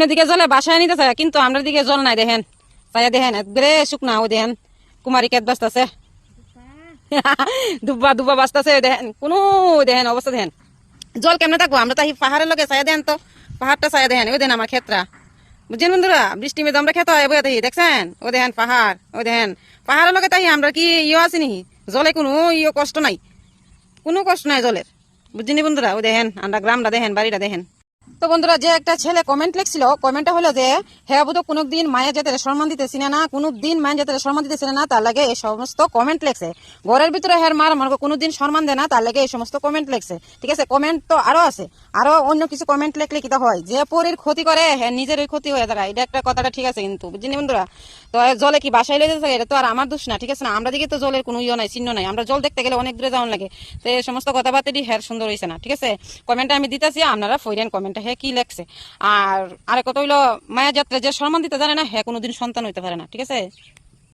অন্যদিকে জলে বাসায় নিতে চায়, কিন্তু আমরা দিকে জল নাই দেখেন। চাই দেখেন একবারে শুকনা ও দেখেন, কুমারী কেট বাঁচতেছে। দুব্বা দুব্বা বাঁচতেছে, দেখেন, কোনো দেখেন অবস্থা দেখেন। জল কেমনে থাকব? আমরা তাই পাহাড়ের লগে চাই দেন তো, পাহাড়টা চাই দেখেন ওই দেন আমার ক্ষেত্রা বুঝছেন বন্ধুরা? বৃষ্টি মেয়ে আমরা খেতে হয় দেখি, দেখছেন? ও দেখেন পাহাড়, ও দেখেন। পাহাড়ের লগে তাই আমরা কি ইয়ে আছে নি জলে কোনো ইয়ে কষ্ট নাই। কোনো কষ্ট নাই জলের। বুঝিনি বন্ধুরা? ও দেখেন, আমরা গ্রামটা দেখেন, বাড়িটা দেখেন। তো বন্ধুরা, যে একটা ছেলে কমেন্ট লিখছিল কমেন্টটা হলো যে হ্যাঁ বুধ কোনো দিন মায়ের জাতের সম্মান দিতেছি না, কোনো দিন মায়ের জাতের সম্মান দিতেছি না, তার লাগে এই সমস্ত কমেন্ট লেখছে। ঘরের ভিতরে হ্যাঁ মার আমার কোনো দিন সম্মান দেয় না, তার লাগে এই সমস্ত কমেন্ট লেখছে। ঠিক আছে? কমেন্ট তো আরও আছে। আরও অন্য কিছু কমেন্ট লেখলে কিটা হয়? যে পরের ক্ষতি করে হ্যাঁ নিজেরই ক্ষতি হয়ে যায় এটা একটা কথাটা ঠিক আছে কিন্তু বুঝিনি বন্ধুরা? তো জলে কি বাসায় লেগে থাকে এটা তো আর আমার দোষ না, ঠিক আছে না? আমরা দিকে তো জলের কোনো ইয়ে নাই, চিহ্ন নাই। আমরা জল দেখতে গেলে অনেক দূরে যাওয়ান লাগে। তো এই সমস্ত কথাবার্তাটি হ্যাঁ সুন্দর হয়েছে না, ঠিক আছে? কমেন্টটা আমি দিতেছি, আপনারা ফইরেন কমেন্টটা হ্যাঁ কি লেখছে? আর আরেক কথা হইল, মায়া যাত্রা যে সম্মান দিতে জানে না হ্যাঁ কোনোদিন সন্তান হইতে পারে না, ঠিক আছে?